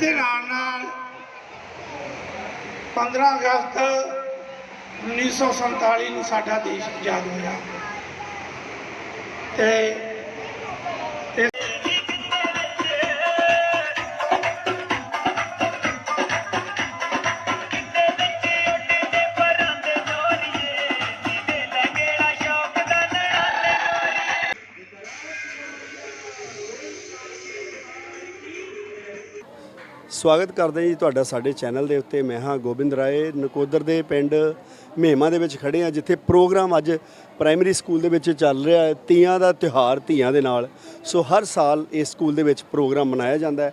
ਦੇ ਨਾਲ ਨਾਲ 15 ਅਗਸਤ 1947 ਨੂੰ ਸਾਡਾ ਦੇਸ਼ ਆਜ਼ਾਦ ਹੋਇਆ। ਤੇ ਸਵਾਗਤ ਕਰਦੇ ਜੀ ਤੁਹਾਡਾ ਸਾਡੇ ਚੈਨਲ ਦੇ ਉੱਤੇ। ਮੈਂ ਹਾਂ ਗੋਬਿੰਦ ਰਾਏ। ਨਕੋਦਰ ਦੇ ਪਿੰਡ ਮਹਿਮਾ ਦੇ ਵਿੱਚ ਖੜੇ ਹਾਂ ਜਿੱਥੇ ਪ੍ਰੋਗਰਾਮ ਅੱਜ ਪ੍ਰਾਇਮਰੀ ਸਕੂਲ ਦੇ ਵਿੱਚ ਚੱਲ ਰਿਹਾ ਹੈ। ਤੀਆਂ ਦਾ ਤਿਉਹਾਰ ਧੀਆਂ ਦੇ ਨਾਲ। ਸੋ ਹਰ ਸਾਲ ਇਸ ਸਕੂਲ ਦੇ ਵਿੱਚ ਪ੍ਰੋਗਰਾਮ ਮਨਾਇਆ ਜਾਂਦਾ ਹੈ।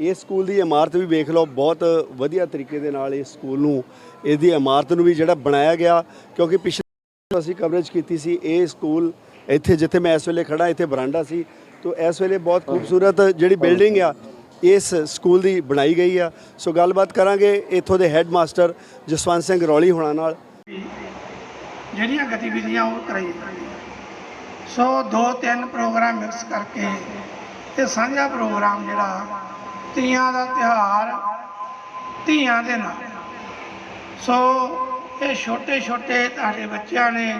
ਇਸ ਸਕੂਲ ਦੀ ਇਮਾਰਤ ਵੀ ਵੇਖ ਲਓ ਬਹੁਤ ਵਧੀਆ ਤਰੀਕੇ ਦੇ ਨਾਲ ਇਸ ਸਕੂਲ ਨੂੰ ਇਹਦੀ ਇਮਾਰਤ ਨੂੰ ਵੀ ਜਿਹੜਾ ਬਣਾਇਆ ਗਿਆ ਕਿਉਂਕਿ ਪਿਛਲੇ ਅਸੀਂ ਕਵਰੇਜ ਕੀਤੀ ਸੀ ਇਹ ਸਕੂਲ ਇੱਥੇ ਜਿੱਥੇ ਮੈਂ ਇਸ ਵੇਲੇ ਖੜਾ ਇੱਥੇ ਬਰਾਂਡਾ ਸੀ। ਤੋਂ ਇਸ ਵੇਲੇ ਬਹੁਤ ਖੂਬਸੂਰਤ ਜਿਹੜੀ ਬਿਲਡਿੰਗ ਆ ਇਸ ਸਕੂਲ ਦੀ ਬਣਾਈ ਗਈ ਆ। ਸੋ ਗੱਲਬਾਤ ਕਰਾਂਗੇ ਇੱਥੋਂ ਦੇ ਹੈੱਡ ਮਾਸਟਰ ਜਸਵੰਤ ਸਿੰਘ ਰੌਲੀ ਹੋਣਾ ਨਾਲ। ਜਿਹੜੀਆਂ ਗਤੀਵਿਧੀਆਂ ਉਹ ਕਰਾਈ ਸੋ ਦੋ ਤਿੰਨ ਪ੍ਰੋਗਰਾਮ ਮਿਕਸ ਕਰਕੇ ਇਹ ਸਾਂਝਾ ਪ੍ਰੋਗਰਾਮ ਜਿਹੜਾ, ਤੀਆਂ ਦਾ ਤਿਉਹਾਰ ਧੀਆਂ ਦੇ ਨਾਲ। ਸੋ ਇਹ ਛੋਟੇ ਛੋਟੇ ਤੁਹਾਡੇ ਬੱਚਿਆਂ ਨੇ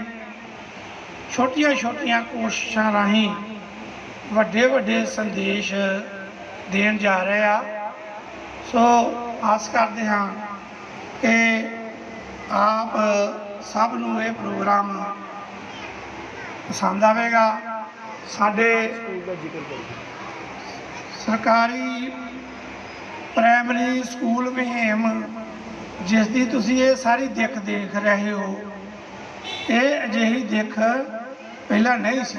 ਛੋਟੀਆਂ ਛੋਟੀਆਂ ਕੋਸ਼ਿਸ਼ਾਂ ਰਾਹੀਂ ਵੱਡੇ ਵੱਡੇ ਸੰਦੇਸ਼ ਦੇਣ ਜਾ ਰਹੇ ਆ। ਸੋ ਆਸ ਕਰਦੇ ਹਾਂ ਕਿ ਆਪ ਸਭ ਨੂੰ ਇਹ ਪ੍ਰੋਗਰਾਮ ਪਸੰਦ ਆਵੇਗਾ। ਸਾਡੇ ਸਰਕਾਰੀ ਪ੍ਰਾਇਮਰੀ ਸਕੂਲ ਮਹਿਮ, ਜਿਸ ਦੀ ਤੁਸੀਂ ਇਹ ਸਾਰੀ ਦਿੱਖ ਦੇਖ ਰਹੇ ਹੋ, ਇਹ ਅਜਿਹੀ ਦਿੱਖ ਪਹਿਲਾਂ ਨਹੀਂ ਸੀ।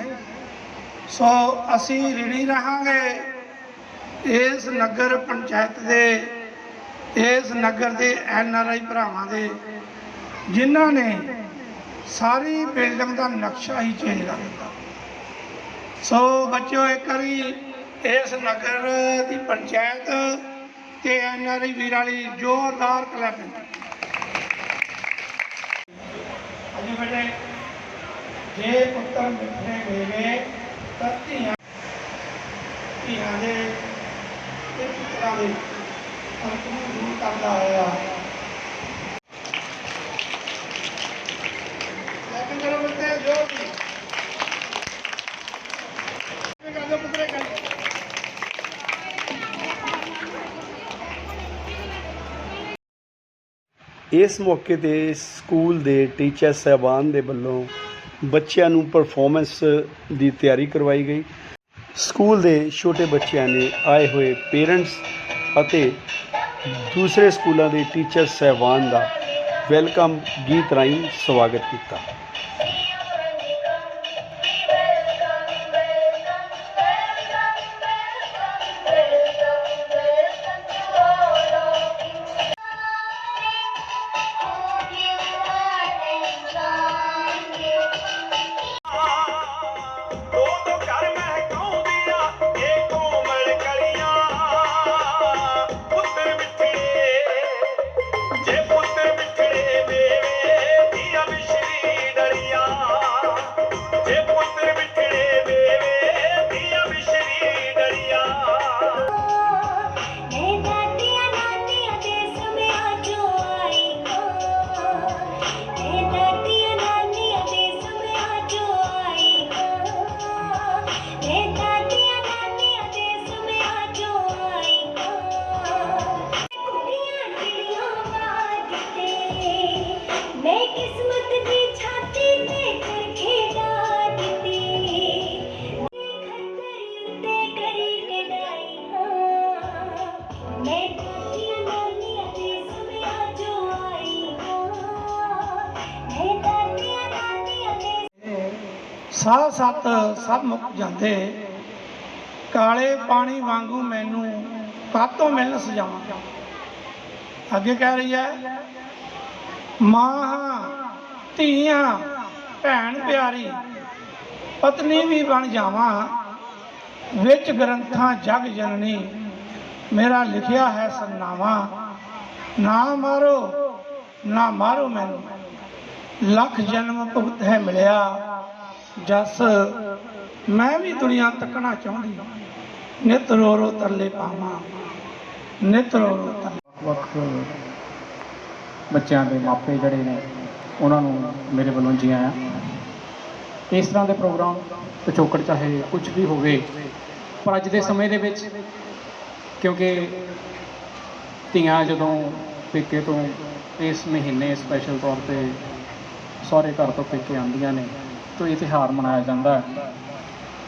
ਸੋ ਅਸੀਂ ਰਿਣੀ ਰਹਾਂਗੇ। ਇਸ ਨਗਰ ਪੰਚਾਇਤ ਦੇ, ਇਸ ਨਗਰ ਦੇ ਐਨ ਆਰ ਆਈ ਭਰਾਵਾਂ ਦੇ, ਜਿਨ੍ਹਾਂ ਨੇ ਸਾਰੀ ਬਿਲਡਿੰਗ ਦਾ ਨਕਸ਼ਾ ਹੀ ਚੇਂਜ ਕਰ ਦਿੱਤਾ। ਸੋ ਬੱਚਿਓ, ਇੱਕ ਵਾਰੀ ਇਸ ਨਗਰ ਦੀ ਪੰਚਾਇਤ ਤੇ ਐਨ ਆਰ ਆਈ ਵੀਰਾਂ ਲਈ ਜ਼ੋਰਦਾਰ ਕਲੈਪਿੰਗ ਅਜੇ ਬੇਟੇ, ਜੇ ਪੁੱਤਰ ਮਿੱਠੇ ਮੇਵੇ ਤਾਂ ਧੀਆਂ ਧੀਆਂ ਦੇ ਤੇ ਪੁੱਤਰਾਂ ਦੇ ਫ਼ਰਕ ਨੂੰ ਦੂਰ ਕਰਦਾ ਹੋਇਆ ਲੈਕਿਨ ਕਰੋ ਬੱਚੇ ਜੋ ਵੀ ਇਹ ਪੁੱਤਰੇ ਕਰ ਇਸ ਮੌਕੇ ਤੇ ਸਕੂਲ ਦੇ ਟੀਚਰ ਸਹਿਬਾਨ ਦੇ ਵੱਲੋਂ ਬੱਚਿਆਂ ਨੂੰ ਪਰਫਾਰਮੈਂਸ ਦੀ ਤਿਆਰੀ ਕਰਵਾਈ ਗਈ। ਸਕੂਲ ਦੇ ਛੋਟੇ ਬੱਚਿਆਂ ਨੇ ਆਏ ਹੋਏ ਪੇਰੈਂਟਸ ਅਤੇ ਦੂਸਰੇ ਸਕੂਲਾਂ ਦੇ ਟੀਚਰ ਸਹਿਬਾਨ ਦਾ ਵੈਲਕਮ ਗੀਤ ਰਾਹੀਂ ਸਵਾਗਤ ਕੀਤਾ। ਸਾਹ ਸੱਤ ਸਭ ਮੁੱਕ ਜਾਂਦੇ। ਕਾਲੇ ਪਾਣੀ ਵਾਂਗੂ ਮੈਨੂੰ ਕਾਤੋਂ ਮਿਲਣ ਸਜਾਵਾਂ ਅੱਗੇ ਕਹਿ ਰਹੀ ਹੈ ਮਾਂ ਧੀਆਂ, ਭੈਣ ਪਿਆਰੀ, ਪਤਨੀ ਵੀ ਬਣ ਜਾਵਾਂ। ਵਿੱਚ ਗ੍ਰੰਥਾਂ ਜਗ ਜਨਨੀ, ਮੇਰਾ ਲਿਖਿਆ ਹੈ ਸਰਨਾਮਾ ਨਾ ਮਾਰੋ ਨਾ ਮਾਰੋ ਮੈਨੂੰ। ਲੱਖ ਜਨਮ ਭੁਗਤ ਹੈ ਮਿਲਿਆ। ਜਸ, ਮੈਂ ਵੀ ਦੁਨੀਆ ਤੱਕਣਾ ਚਾਹੁੰਦੀ ਨਿਤ ਰੋ ਰੋ ਤਰਲੇ ਪਾਵਾਂ। ਨਿਤ ਰੋ ਰੋ ਧੰਨ ਵੱਖ ਬੱਚਿਆਂ ਦੇ ਮਾਪੇ ਜਿਹੜੇ ਨੇ, ਉਹਨਾਂ ਨੂੰ ਮੇਰੇ ਵੱਲੋਂ ਜੀ ਆਇਆਂ ਇਸ ਤਰ੍ਹਾਂ ਦੇ ਪ੍ਰੋਗਰਾਮ ਪਿਛੋਕੜ ਚਾਹੇ ਕੁਝ ਵੀ ਹੋਵੇ, ਪਰ ਅੱਜ ਦੇ ਸਮੇਂ ਦੇ ਵਿੱਚ, ਕਿਉਂਕਿ ਧੀਆਂ ਜਦੋਂ ਪੇਕੇ ਤੋਂ ਇਸ ਮਹੀਨੇ ਸਪੈਸ਼ਲ ਤੌਰ ਤੇ ਸਹੁਰੇ ਘਰ ਤੋਂ ਪੇਕੇ ਆਉਂਦੀਆਂ ਨੇ ਤਾਂ ਇਹ ਤਿਉਹਾਰ ਮਨਾਇਆ ਜਾਂਦਾ ਹੈ।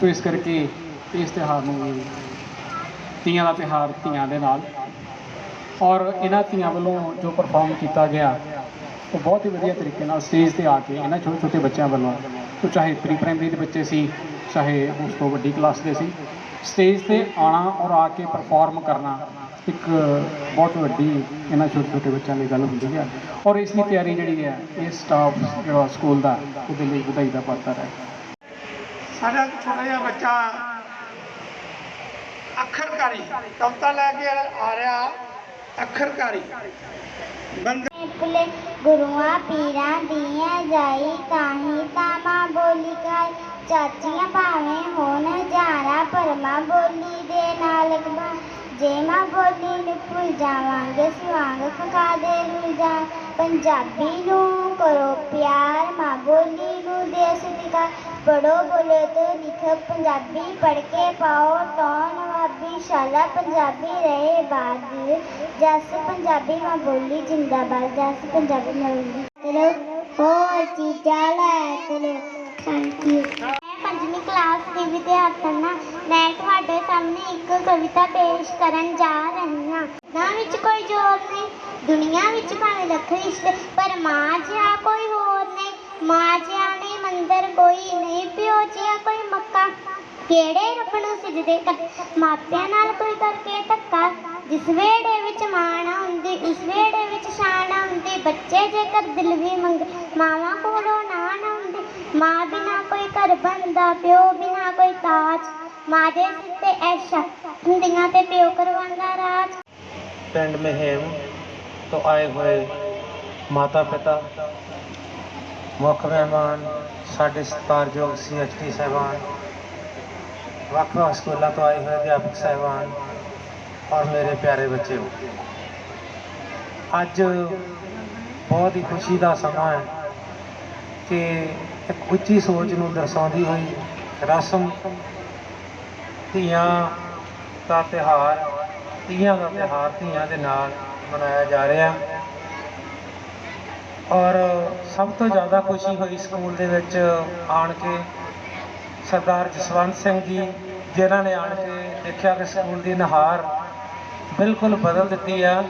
ਤਾਂ ਇਸ ਕਰਕੇ ਇਸ ਤਿਉਹਾਰ ਨੂੰ ਵੀ ਧੀਆਂ ਦਾ ਤਿਉਹਾਰ ਧੀਆਂ ਦੇ ਨਾਲ ਔਰ ਇਹਨਾਂ ਧੀਆਂ ਵੱਲੋਂ ਜੋ ਪਰਫਾਰਮ ਕੀਤਾ ਗਿਆ, ਉਹ ਬਹੁਤ ਹੀ ਵਧੀਆ ਤਰੀਕੇ ਨਾਲ ਸਟੇਜ ਤੇ ਆ ਕੇ ਇਹਨਾਂ ਛੋਟੇ ਛੋਟੇ ਬੱਚਿਆਂ ਵੱਲੋਂ ਉਹ ਚਾਹੇ ਪ੍ਰੀ ਪ੍ਰਾਇਮਰੀ ਦੇ ਬੱਚੇ ਸੀ, ਚਾਹੇ ਉਸ ਤੋਂ ਵੱਡੀ ਕਲਾਸ ਦੇ ਸੀ ਸਟੇਜ ਤੇ ਆਣਾ ਔਰ ਆ ਕੇ ਪਰਫਾਰਮ ਕਰਨਾ ਇੱਕ ਬਹੁਤ ਵੱਡੀ ਇਹਨਾਂ ਛੋਟੇ ਛੋਟੇ ਬੱਚਿਆਂ ਲਈ ਗੱਲ ਹੁੰਦੀ ਹੈ ਔਰ ਇਸ ਦੀ ਤਿਆਰੀ ਜਿਹੜੀ ਹੈ ਇਹ ਸਟਾਫ ਜਿਹੜਾ ਸਕੂਲ ਦਾ ਉਹਦੇ ਲਈ ਵਧਾਈ ਦਾ ਪਾਤਰ ਹੈ। ਸਾਡਾ ਇੱਕ ਛੋਟਾ ਜਿਹਾ ਬੱਚਾ ਅੱਖਰਕਾਰੀ ਕਵਿਤਾ ਲੈ ਕੇ ਆ ਰਿਹਾ ਅੱਖਰਕਾਰੀ। ਬੰਦੇ ਗੁਰੂਆਂ ਪੀਰਾਂ ਦੀਆਂ ਜਾਈ ਕਾਹੀ ਤਾਂ ਮਾਂ ਬੋਲੀ ਕਰ। ਚਾਚੀਆਂ ਭਾਵੇਂ ਹੋਣ ਜਾਣਾ ਪਰ ਮਾਂ ਬੋਲੀ ਦੇ ਨਾਲ ਗਵਾ ਜੇ ਮਾਂ ਬੋਲੀ ਨੂੰ ਭੁੱਲ ਜਾਵਾਂਗੇ ਸਵਾਂਗ ਖਕਾ ਦੇ ਰੁਲ ਪੰਜਾਬੀ ਨੂੰ ਕਰੋ ਪਿਆਰ, ਮਾਂ ਬੋਲੀ ਨੂੰ ਦੇ ਸਤਿਕਾਰ ਪੜੋ ਬੋਲੋ ਤੇ ਲਿਖੋ, ਪੰਜਾਬੀ ਪੜ੍ਹ ਕੇ ਪਾਓ ਤੋਂ ਨਵਾਬੀ ਸ਼ਾਲਾ, ਪੰਜਾਬੀ ਰਹੇ ਬਾਦ। ਜਸ ਪੰਜਾਬੀ ਮਾਂ ਬੋਲੀ, ਜਿੰਦਾਬਾਦ। ਜਸ ਪੰਜਾਬੀ ਮਾਂ ਬੋਲੀ। ਚਲੋ ਹੋਰ ਚੀਜ਼ਾਂ ਲੈ, ਚਲੋ ਥੈਂਕ ਯੂ ਪੰਜਵੀਂ ਕਲਾਸ ਦੀ ਵਿਦਿਆਰਥਣ ਹਾਂ। ਮੈਂ ਤੁਹਾਡੇ ਸਾਹਮਣੇ ਇੱਕ ਕਵਿਤਾ ਪੇਸ਼ ਕਰਨ ਜਾ ਰਹੀ ਹਾਂ। ਨਾ ਵਿੱਚ ਕੋਈ ਜੋਰ ਨਹੀਂ, ਦੁਨੀਆ ਵਿੱਚ ਭਾਵੇਂ ਲੱਖ ਰਿਸ਼ਤੇ, ਪਰ ਮਾਂ ਜਿਹਾ ਕੋਈ ਹੋਰ ਨਹੀਂ। ਮਾਂ ਜਿਹਾ ਨਹੀਂ, ਮੰਦਰ ਕੋਈ ਨਹੀਂ, ਪਿਓ ਜਿਹਾ ਕੋਈ ਮੱਕਾ। ਕਿਹੜੇ ਰੱਬ ਨੂੰ ਸਜਦੇ ਕਰ ਮਾਪਿਆਂ ਨਾਲ ਕੋਈ ਕਰਕੇ ਧੱਕਾ? ਜਿਸ ਵੇੜੇ ਵਿੱਚ ਮਾਣ ਹੁੰਦੀ ਉਸ ਵੇੜੇ ਵਿੱਚ ਸ਼ਾਨ ਹੁੰਦੀ ਬੱਚੇ ਜੇਕਰ ਦਿਲ ਵੀ ਮੰਗ, ਮਾਵਾਂ ਕੋਲੋਂ ਨਾ ਨਾ ਹੁੰਦੀ ਮਾਂ ਬਿਨਾ ਘਰ ਬਣਦਾ ਪਿਓ ਬਿਨਾ ਕੋਈ ਤਾਜ। ਮਾਂ ਦੇ ਸਿਰ ਐਸ਼ਾ, ਹੁੰਦੀਆਂ ਤੇ ਪਿਓ ਕਰਵਾਉਂਦਾ ਰਾਜ। ਪਿੰਡ ਮਹਿਮ ਤੋਂ ਆਏ ਹੋਏ ਮਾਤਾ ਪਿਤਾ, ਮੁੱਖ ਮਹਿਮਾਨ ਸਾਡੇ ਸਤਿਕਾਰਯੋਗ ਸੀਐਚਟੀ ਸਾਹਿਬਾਨ ਵੱਖ ਵੱਖ ਸਕੂਲਾਂ ਤੋਂ ਆਏ ਹੋਏ ਅਧਿਆਪਕ ਸਾਹਿਬਾਨ ਔਰ ਮੇਰੇ ਪਿਆਰੇ ਬੱਚਿਓ ਅੱਜ ਬਹੁਤ ਹੀ ਖੁਸ਼ੀ ਦਾ ਸਮਾਂ ਹੈ ਕਿ ਇੱਕ ਉੱਚੀ ਸੋਚ ਨੂੰ ਦਰਸਾਉਂਦੀ ਹੋਈ ਰਸਮ, ਧੀਆਂ ਦਾ ਤਿਉਹਾਰ ਧੀਆਂ ਦਾ ਤਿਉਹਾਰ ਧੀਆਂ ਦੇ ਨਾਲ ਮਨਾਇਆ ਜਾ ਰਿਹਾ। ਔਰ ਸਭ ਤੋਂ ਜ਼ਿਆਦਾ ਖੁਸ਼ੀ ਹੋਈ ਸਕੂਲ ਦੇ ਵਿੱਚ ਆਣ ਕੇ ਸਰਦਾਰ ਜਸਵੰਤ ਸਿੰਘ ਜੀ, ਜਿਨ੍ਹਾਂ ਨੇ ਆਣ ਕੇ ਦੇਖਿਆ ਕਿ ਸਕੂਲ ਦੀ ਨਹਾਰ ਬਿਲਕੁਲ ਬਦਲ ਦਿੱਤੀ ਆ,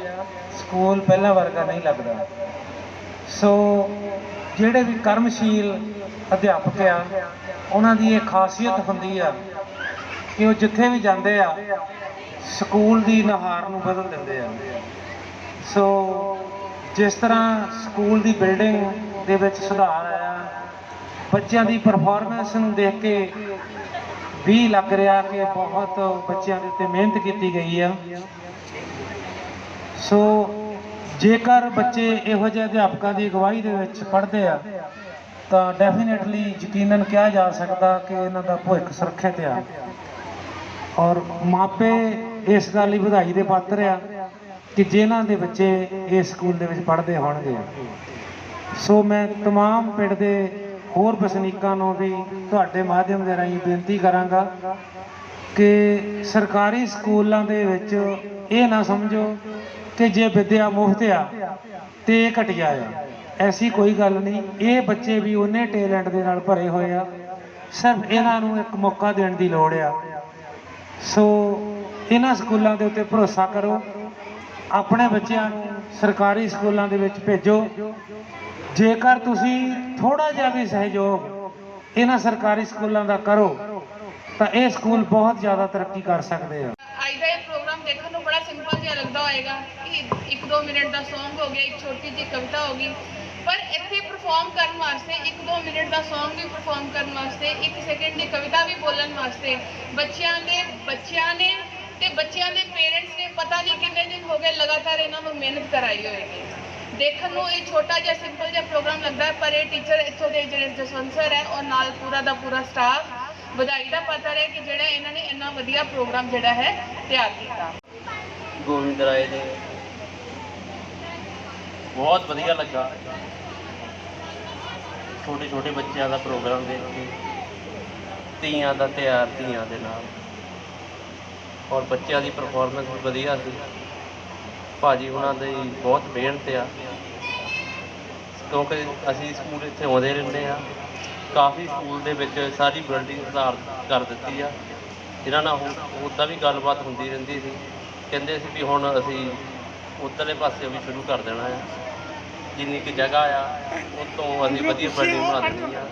ਸਕੂਲ ਪਹਿਲਾਂ ਵਰਗਾ ਨਹੀਂ ਲੱਗਦਾ। ਸੋ ਜਿਹੜੇ ਵੀ ਕਰਮਸ਼ੀਲ ਅਧਿਆਪਕ ਆ, ਉਹਨਾਂ ਦੀ ਇਹ ਖਾਸੀਅਤ ਹੁੰਦੀ ਆ ਕਿ ਉਹ ਜਿੱਥੇ ਵੀ ਜਾਂਦੇ ਆ, ਸਕੂਲ ਦੀ ਨਹਾਰ ਨੂੰ ਬਦਲ ਦਿੰਦੇ ਆ। ਸੋ ਜਿਸ ਤਰ੍ਹਾਂ ਸਕੂਲ ਦੀ ਬਿਲਡਿੰਗ ਦੇ ਵਿੱਚ ਸੁਧਾਰ ਆਇਆ, ਬੱਚਿਆਂ ਦੀ ਪਰਫਾਰਮੈਂਸ ਨੂੰ ਦੇਖ ਕੇ ਵੀ ਲੱਗ ਰਿਹਾ ਕਿ ਬਹੁਤ ਬੱਚਿਆਂ ਦੇ ਉੱਤੇ ਮਿਹਨਤ ਕੀਤੀ ਗਈ ਆ। ਸੋ ਜੇਕਰ ਬੱਚੇ ਇਹੋ ਜਿਹੇ ਅਧਿਆਪਕਾਂ ਦੀ ਅਗਵਾਈ ਦੇ ਵਿੱਚ ਪੜ੍ਹਦੇ ਆ ਤਾਂ ਡੈਫੀਨਿਟਲੀ ਯਕੀਨਨ ਕਿਹਾ ਜਾ ਸਕਦਾ ਕਿ ਇਹਨਾਂ ਦਾ ਭਵਿੱਖ ਸੁਰੱਖਿਅਤ ਆ ਔਰ ਮਾਪੇ ਇਸ ਗੱਲ ਲਈ ਵਧਾਈ ਦੇ ਪਾਤਰ ਆ ਕਿ ਜਿਨ੍ਹਾਂ ਦੇ ਬੱਚੇ ਇਸ ਸਕੂਲ ਦੇ ਵਿੱਚ ਪੜ੍ਹਦੇ ਹੋਣਗੇ ਸੋ ਮੈਂ तमाम ਪਿੰਡ ਦੇ ਹੋਰ ਵਸਨੀਕਾਂ ਨੂੰ ਵੀ ਤੁਹਾਡੇ ਮਾਧਿਅਮ ਦੇ ਰਾਹੀਂ ਬੇਨਤੀ ਕਰਾਂਗਾ ਕਿ ਸਰਕਾਰੀ ਸਕੂਲਾਂ ਦੇ ਵਿੱਚ ਇਹ ਨਾ ਸਮਝੋ ਕਿ ਜੇ ਵਿਦਿਆ ਮੁਫਤ ਆ ਤੇ ਇਹ ਘਟੀਆ ਆ ਐਸੀ ਕੋਈ ਗੱਲ ਨਹੀਂ, ਇਹ ਬੱਚੇ ਵੀ ਉਹਨੇ ਟੈਲੈਂਟ ਦੇ ਨਾਲ ਭਰੇ ਹੋਏ ਆ। ਸਿਰਫ ਇਹਨਾਂ ਨੂੰ ਇੱਕ ਮੌਕਾ ਦੇਣ ਦੀ ਲੋੜ ਆ। ਸੋ ਇਹਨਾਂ ਸਕੂਲਾਂ ਦੇ ਉੱਤੇ ਭਰੋਸਾ ਕਰੋ, ਆਪਣੇ ਬੱਚਿਆਂ ਨੂੰ ਸਰਕਾਰੀ ਸਕੂਲਾਂ ਦੇ ਵਿੱਚ ਭੇਜੋ। ਜੇਕਰ ਤੁਸੀਂ ਥੋੜਾ ਜਿਹਾ ਵੀ ਸਹਿਯੋਗ ਇਹਨਾਂ ਸਰਕਾਰੀ ਸਕੂਲਾਂ ਦਾ ਕਰੋ, ਤਾਂ ਇਹ ਸਕੂਲ ਬਹੁਤ ਜ਼ਿਆਦਾ ਤਰੱਕੀ ਕਰ ਸਕਦੇ ਆ। ਅੱਜ ਦਾ ਇਹ ਪ੍ਰੋਗਰਾਮ ਦੇਖਣ ਨੂੰ ਬੜਾ ਸਿੰਪਲ ਜਿਹਾ ਲੱਗਦਾ ਹੋਏਗਾ ਕਿ 1-2 ਮਿੰਟ ਦਾ Song ਹੋ ਗਿਆ, ਇੱਕ ਛੋਟੀ ਜਿਹੀ ਕਵਿਤਾ ਹੋ ਗਈ। ਪਰ ਇੱਥੇ ਪਰਫਾਰਮ ਕਰਨ ਵਾਸਤੇ 1-2 ਮਿੰਟ ਦਾ Song ਵੀ ਪਰਫਾਰਮ ਕਰਨ ਵਾਸਤੇ 1 ਸੈਕਿੰਡ ਦੀ ਕਵਿਤਾ ਵੀ ਬੋਲਣ ਵਾਸਤੇ, ਬੱਚਿਆਂ ਦੇ, ਬੱਚਿਆਂ ਨੇ ਤੇ ਬੱਚਿਆਂ ਦੇ ਪੇਰੈਂਟਸ ਨੇ ਪਤਾ ਨਹੀਂ ਕਿੰਨੇ ਦਿਨ ਹੋ ਗਏ ਲਗਾਤਾਰ ਇਹਨਾਂ ਨੂੰ ਮਿਹਨਤ ਕਰਾਈ ਹੋਏਗੀ ਦੇਖਣ ਨੂੰ ਇਹ ਛੋਟਾ ਜਿਹਾ ਸਿੰਪਲ ਜਿਹਾ ਪ੍ਰੋਗਰਾਮ ਲੱਗਦਾ ਹੈ, ਪਰ ਇਹ ਟੀਚਰ ਇੱਥੋਂ ਦੇ ਜਿਹੜੇ ਜਸਵੰਤ ਸਰ ਹੈ ਔਰ ਨਾਲ ਪੂਰਾ ਦਾ ਪੂਰਾ ਸਟਾਫ ਵਧਾਈ ਦਾ ਪਾਤਰ ਹੈ ਕਿ ਜਿਹੜਾ ਇਹਨਾਂ ਨੇ ਇੰਨਾ ਵਧੀਆ ਪ੍ਰੋਗਰਾਮ ਜਿਹੜਾ ਹੈ ਤਿਆਰ ਕੀਤਾ। ਗੋਬਿੰਦ ਰਾਏ ਦੇ ਬਹੁਤ ਵਧੀਆ ਲੱਗਾ। ਛੋਟੇ ਛੋਟੇ ਬੱਚਿਆਂ ਦਾ ਪ੍ਰੋਗਰਾਮ ਦੇਖ ਕੇ ਤੀਆਂ ਦਾ ਤਿਉਹਾਰ ਧੀਆਂ ਦੇ ਨਾਲ। ਔਰ ਬੱਚਿਆਂ ਦੀ ਪਰਫਾਰਮੈਂਸ ਵੀ ਵਧੀਆ ਸੀ। ਭਾਜੀ ਉਹਨਾਂ ਦੀ ਬਹੁਤ ਮਿਹਨਤ ਆ। ਕਿਉਂਕਿ ਅਸੀਂ ਸਕੂਲ ਇੱਥੇ ਆਉਂਦੇ ਰਹਿੰਦੇ ਆ ਕਾਫੀ ਸਕੂਲ ਦੇ ਵਿੱਚ ਸਾਰੀ ਬਿਲਡਿੰਗ ਸੁਧਾਰ ਕਰ ਦਿੱਤੀ ਆ। ਇਹਨਾਂ ਨਾਲ ਹੁਣ ਉੱਦਾਂ ਵੀ ਗੱਲਬਾਤ ਹੁੰਦੀ ਰਹਿੰਦੀ ਸੀ। ਕਹਿੰਦੇ ਸੀ ਵੀ ਹੁਣ ਅਸੀਂ ਉੱਧਰਲੇ ਪਾਸੇ ਵੀ ਸ਼ੁਰੂ ਕਰ ਦੇਣਾ ਆ ਜਿੰਨੀ ਕੁ ਜਗ੍ਹਾ ਆ ਉਹ ਤੋਂ ਅਸੀਂ ਵਧੀਆ ਬਿਲਡਿੰਗ ਬਣਾ ਦੇਣੀ ਆ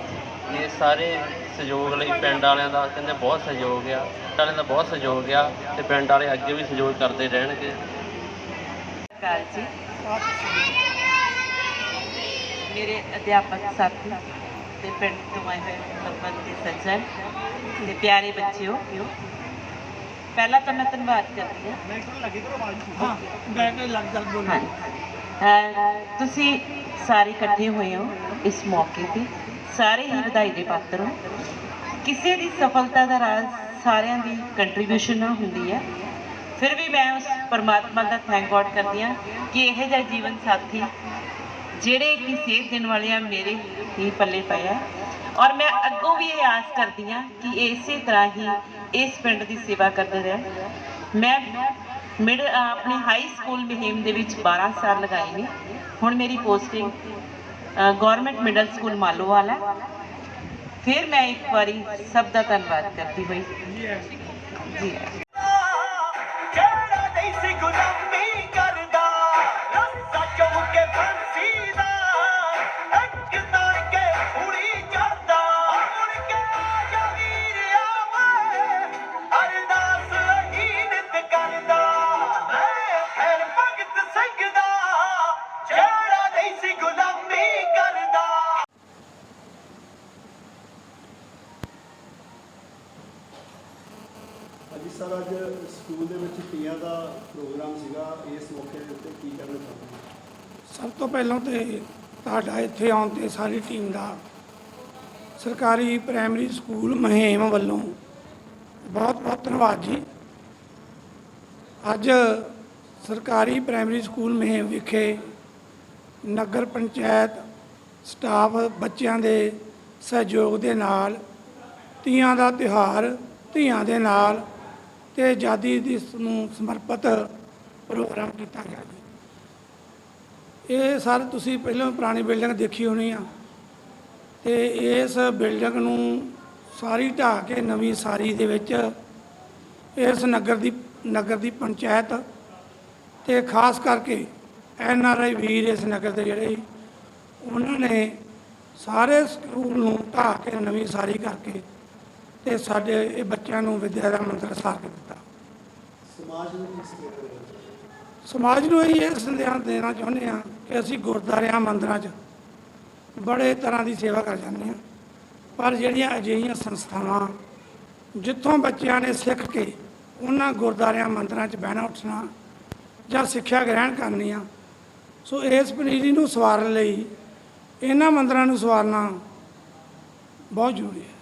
ਇਹ ਸਾਰੇ ਸਹਿਯੋਗ ਲਈ ਪਿੰਡ ਵਾਲਿਆਂ ਦਾ ਕਹਿੰਦੇ ਬਹੁਤ ਸਹਿਯੋਗ ਆ। ਪਿੰਡ ਵਾਲਿਆਂ ਦਾ ਬਹੁਤ ਸਹਿਯੋਗ ਆ ਤੇ ਪਿੰਡ ਵਾਲੇ ਅੱਗੇ ਵੀ ਸਹਿਯੋਗ ਕਰਦੇ ਰਹਿਣਗੇ। ਕਾਲ ਜੀ। ਮੇਰੇ ਅਧਿਆਪਕ ਸਾਥੀ ਤੇ ਪਿੰਡ ਤੋਂ ਆਏ ਹੋਏ ਦੇ ਸੱਜਣ ਤੇ ਪਿਆਰੇ ਬੱਚਿਓ ਪਹਿਲਾਂ ਤਾਂ ਮੈਂ ਧੰਨਵਾਦ ਕਰਦੀ ਹਾਂ। ਬੈ ਕੇ ਲੱਗ ਕਰ ਬੋਲ। ਹਾਂ ਅਹ ਤੁਸੀਂ ਸਾਰੇ ਇਕੱਠੇ ਹੋਏ ਹੋ ਇਸ ਮੌਕੇ ਤੇ। ਸਾਰੇ ਹੀ ਵਧਾਈ ਦੇ ਪਾਤਰ ਹੋ। ਕਿਸੇ ਦੀ ਸਫਲਤਾ ਦਾ ਰਾਜ਼ ਸਾਰਿਆਂ ਦੀ ਕੰਟਰੀਬਿਊਸ਼ਨ ਨਾਲ ਹੁੰਦੀ ਹੈ। ਫਿਰ ਵੀ ਮੈਂ ਉਸ ਪਰਮਾਤਮਾ ਦਾ ਥੈਂਕ ਗੋਡ ਕਰਦੀ ਹਾਂ ਕਿ ਇਹੋ ਜਿਹਾ ਜੀਵਨ ਸਾਥੀ ਜਿਹੜੇ ਕਿ ਸੇਧ ਦੇਣ ਵਾਲੇ ਆ, ਮੇਰੇ ਹੀ ਪੱਲੇ ਪਏ ਆ। ਔਰ ਮੈਂ ਅੱਗੋਂ ਵੀ ਇਹ ਆਸ ਕਰਦੀ ਹਾਂ ਕਿ ਇਸੇ ਤਰ੍ਹਾਂ ਹੀ ਇਸ ਪਿੰਡ ਦੀ ਸੇਵਾ ਕਰਦੇ ਰਹਿਣ। ਮੈਂ ਮਿਡ ਆਪਣੇ ਹਾਈ ਸਕੂਲ ਮੁਹਿੰਮ ਦੇ ਵਿੱਚ 12 ਸਾਲ ਲਗਾਏ ਨੇ। ਹੁਣ ਮੇਰੀ posting government middle school Malowal ਹੈ। ਫਿਰ ਮੈਂ ਇੱਕ ਵਾਰੀ ਸਭ ਦਾ ਧੰਨਵਾਦ ਕਰਦੀ ਹੋਈ। ਜੀ। ਸਕੂਲ ਦੇ ਵਿੱਚ ਤੀਆਂ ਦਾ ਪ੍ਰੋਗਰਾਮ ਸੀਗਾ, ਇਸ ਮੌਕੇ ਦੇ ਉੱਤੇ ਕੀ ਕਹਿਣਾ ਚਾਹੁੰਦੇ ਸਭ ਤੋਂ ਪਹਿਲਾਂ ਤੇ ਤੁਹਾਡਾ ਇੱਥੇ ਆਉਣ ਤੇ ਸਾਰੀ ਟੀਮ ਦਾ ਸਰਕਾਰੀ ਪ੍ਰਾਇਮਰੀ ਸਕੂਲ ਮਹੇਮ ਵੱਲੋਂ ਬਹੁਤ ਬਹੁਤ ਧੰਨਵਾਦ ਜੀ। ਅੱਜ ਸਰਕਾਰੀ ਪ੍ਰਾਇਮਰੀ ਸਕੂਲ ਮਹੇਮ ਵਿਖੇ ਨਗਰ ਪੰਚਾਇਤ ਸਟਾਫ ਬੱਚਿਆਂ ਦੇ ਸਹਿਯੋਗ ਦੇ ਨਾਲ ਧੀਆਂ ਦਾ ਤਿਉਹਾਰ ਧੀਆਂ ਦੇ ਨਾਲ ਤੇ ਆਜ਼ਾਦੀ ਦੀ ਨੂੰ ਸਮਰਪਿਤ ਪ੍ਰੋਗਰਾਮ ਕੀਤਾ ਗਿਆ ਜੀ। ਇਹ ਸਰ ਤੁਸੀਂ ਪਹਿਲਾਂ ਪੁਰਾਣੀ ਬਿਲਡਿੰਗ ਦੇਖੀ ਹੋਣੀ ਆ। ਤੇ ਇਸ ਬਿਲਡਿੰਗ ਨੂੰ ਸਾਰੀ ਢਾਹ ਕੇ ਨਵੀਂ ਸਾਰੀ ਦੇ ਵਿੱਚ ਇਸ ਨਗਰ ਦੀ ਨਗਰ ਦੀ ਪੰਚਾਇਤ ਤੇ ਖਾਸ ਕਰਕੇ ਐਨ ਆਰ ਆਈ ਵੀਰ ਇਸ ਨਗਰ ਦੇ ਜਿਹੜੇ, ਉਹਨਾਂ ਨੇ ਸਾਰੇ ਸਕੂਲ ਨੂੰ ਢਾਹ ਕੇ ਨਵੀਂ ਸਾਰੀ ਕਰਕੇ ਤੇ ਸਾਡੇ ਇਹ ਬੱਚਿਆਂ ਨੂੰ ਵਿਦਿਆ ਦਾ ਮੰਤਰ ਸਾਰ ਕੇ ਦਿੱਤਾ। ਸਮਾਜ ਨੂੰ ਤਰ੍ਹਾਂ ਦੇ ਸਮਾਜ ਨੂੰ ਇਹ ਸੰਦੇਸ਼ ਦੇਣਾ ਚਾਹੁੰਦੇ ਹਾਂ ਕਿ ਅਸੀਂ ਗੁਰਦੁਆਰਿਆਂ ਮੰਦਰਾਂ 'ਚ ਬੜੇ ਤਰ੍ਹਾਂ ਦੀ ਸੇਵਾ ਕਰ ਜਾਂਦੇ ਹਾਂ। ਪਰ ਜਿਹੜੀਆਂ ਅਜਿਹੀਆਂ ਸੰਸਥਾਵਾਂ ਜਿੱਥੋਂ ਬੱਚਿਆਂ ਨੇ ਸਿੱਖ ਕੇ ਉਹਨਾਂ ਗੁਰਦੁਆਰਿਆਂ ਮੰਦਰਾਂ 'ਚ ਬਹਿਣਾ ਉੱਠਣਾ ਜਾਂ ਸਿੱਖਿਆ ਗ੍ਰਹਿਣ ਕਰਨੀ ਆ ਸੋ ਇਸ ਪਨੀਰੀ ਨੂੰ ਸਵਾਰਨ ਲਈ ਇਹਨਾਂ ਮੰਦਰਾਂ ਨੂੰ ਸਵਾਰਨਾ ਬਹੁਤ ਜ਼ਰੂਰੀ ਹੈ।